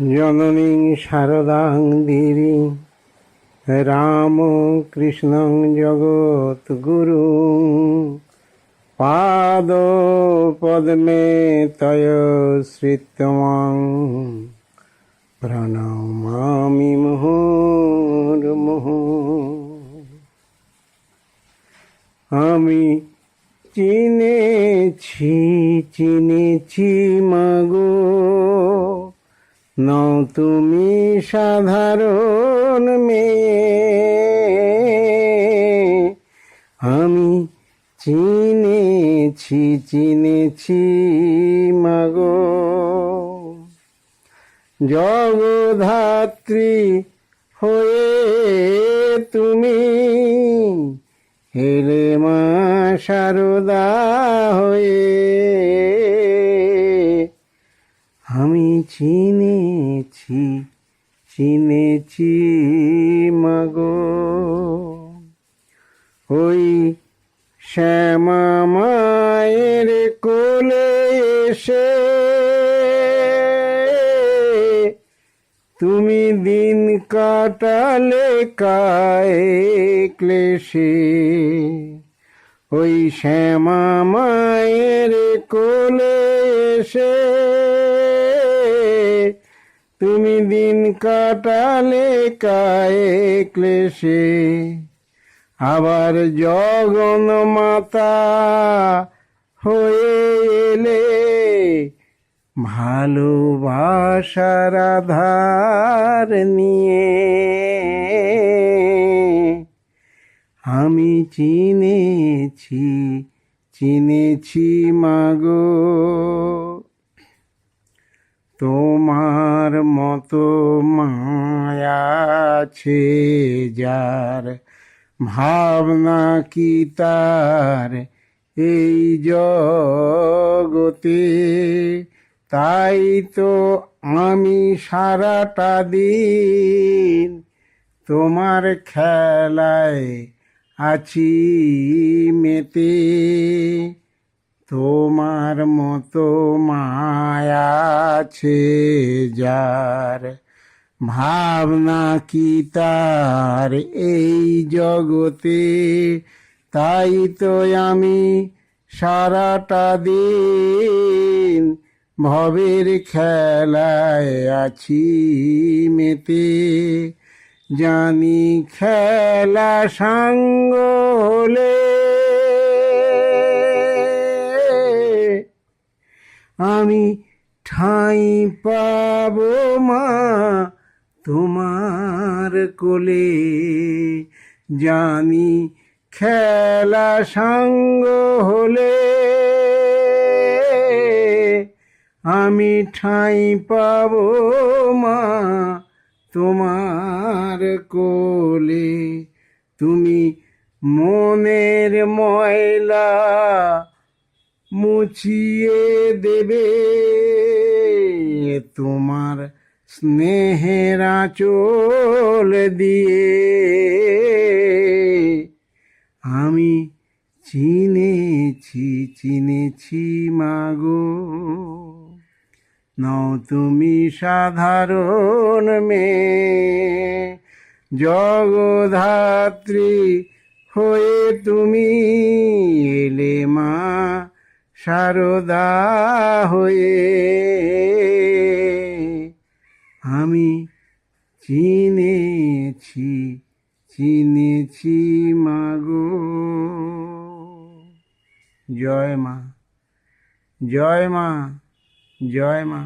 জননীং শারদাং দেবী রাম কৃষ্ণং জগৎ গুরু। পাদ পদ্মে তয় শ্রিতমং প্রণমামি মুহুর্মুহু। আমি চিনেছি চিনেছি মাগো। নও তুমি সাধারণ মেয়ে। আমি চিনেছি চিনেছি মাগো। জগধাত্রী হয়ে তুমি হেলে মা সারদা হয়ে। আমি চিনেছি চিনেছি মাগো। ওই শ্যামা মায়ের কোলে এসে তুমি দিন কাটালে কায় ওই শ্যামা মায়ের কোলে এসে তুমি দিন কাটালে কায় ক্লেশে, আবার জগন মাতা হয়ে এলে ভালোবাসার আধার নিয়ে। আমি চিনেছি চিনেছি মাগো, তোমার মতো মায়া আছে যার ভাবনা কি তার? এই জগতে তাই তো আমি সারাটা দিন তোমার খেলায় আছি মেতে। তোমার মতো মায়া আছে যার ভাবনা কি তার? এই জগতে তাই তো আমি সারাটা দিন ভবের খেলায় আছি মেতে। জানি খেলা সাঙ্গ হলে আমি ঠাঁই পাব মা, তোমার কোলে। জানি খেলা সাঙ্গ হলে আমি ঠাঁই পাব মা, তোমার কোলে। তুমি মনের ময়লা মুছিয়ে দেবে। তোমার স্নেহের আঁচল দিয়ে আমি চিনেছি চিনেছি মাগো। নও তুমি সাধারণ মেয়ে, জগধাত্রী হয়ে তুমি এলে মা। সারদা হয়ে আমি চিনেছি চিনেছি মাগো। জয় মা জয় মা জয় মা।